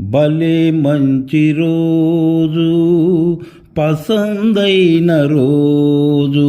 భలే మంచి రోజు పసందైన రోజు.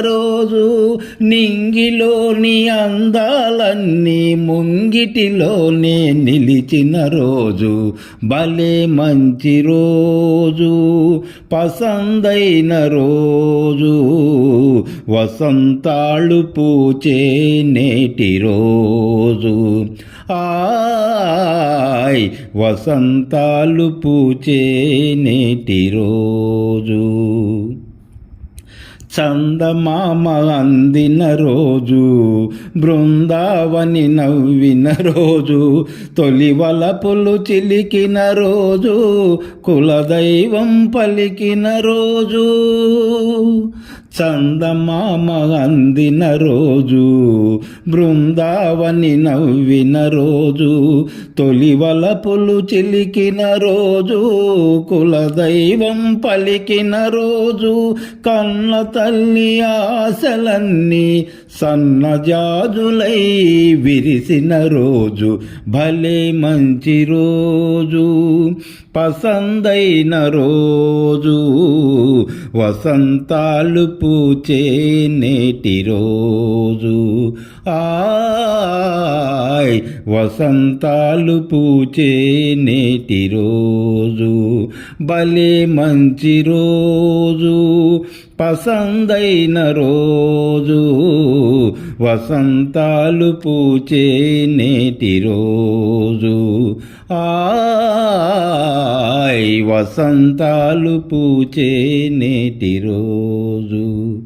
రోజు నింగిలోని అందాలన్నీ ముంగిటిలోనే నిలిచిన రోజు. భలే మంచి రోజు పసందైన రోజు. వసంతాళు పూచే నేటి రోజు. ఆయ్ వసంతాలు పూచే నేటి రోజు. చందమామ అందిన రోజు బృందావని నవ్విన రోజు తొలి పులు చిలికిన రోజు కులదైవం పలికిన రోజు. చందమామ అందిన రోజు బృందావని నవ్విన రోజు తొలి పులు చిలికిన రోజు కులదైవం పలికిన రోజు కన్నత తల్లి ఆశలన్నీ సన్నజాజులై విరిసిన రోజు భలే మంచి రోజు. పసందైన రోజు వసంతాలు పూచే నేటి రోజు. ఆయ్ వసంతాలు పూచే నేటి రోజు. భలే మంచి రోజు పసందైన రోజు. వసంతాలు పూచే నేటి రోజు. ఆయ్ వసంతాలు పూచే నేటి రోజు.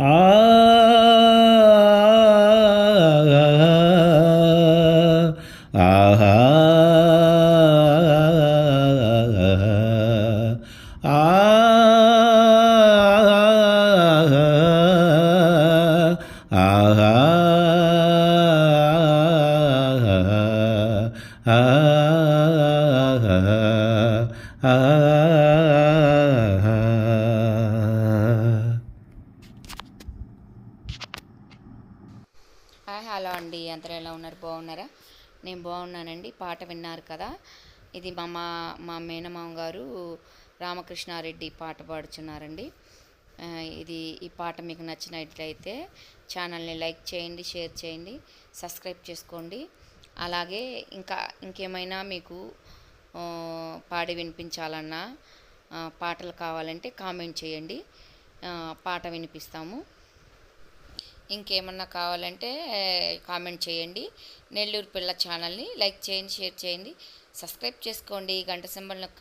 ఆ ఆహా ఆ హలో అండి అందరూ ఎలా ఉన్నారు బాగున్నారా నేను బాగున్నానండి పాట విన్నారు కదా ఇది మా మా మా మేనమామ గారు రామకృష్ణారెడ్డి పాట పాడుచున్నారండి ఇది ఈ పాట మీకు నచ్చినట్లయితే ఛానల్ని లైక్ చేయండి షేర్ చేయండి సబ్స్క్రైబ్ చేసుకోండి అలాగే ఇంకా ఇంకేమైనా మీకు పాడి వినిపించాలన్నా పాటలు కావాలంటే కామెంట్ చేయండి. పాట వినిపిస్తాము. ఇంకేమన్నా కావాలంటే కామెంట్ చేయండి. నెల్లూరు పిల్ల ఛానల్ని లైక్ చేయండి షేర్ చేయండి. సబ్స్క్రైబ్ చేసుకోండి. గంట సింబల్ నొక్కండి.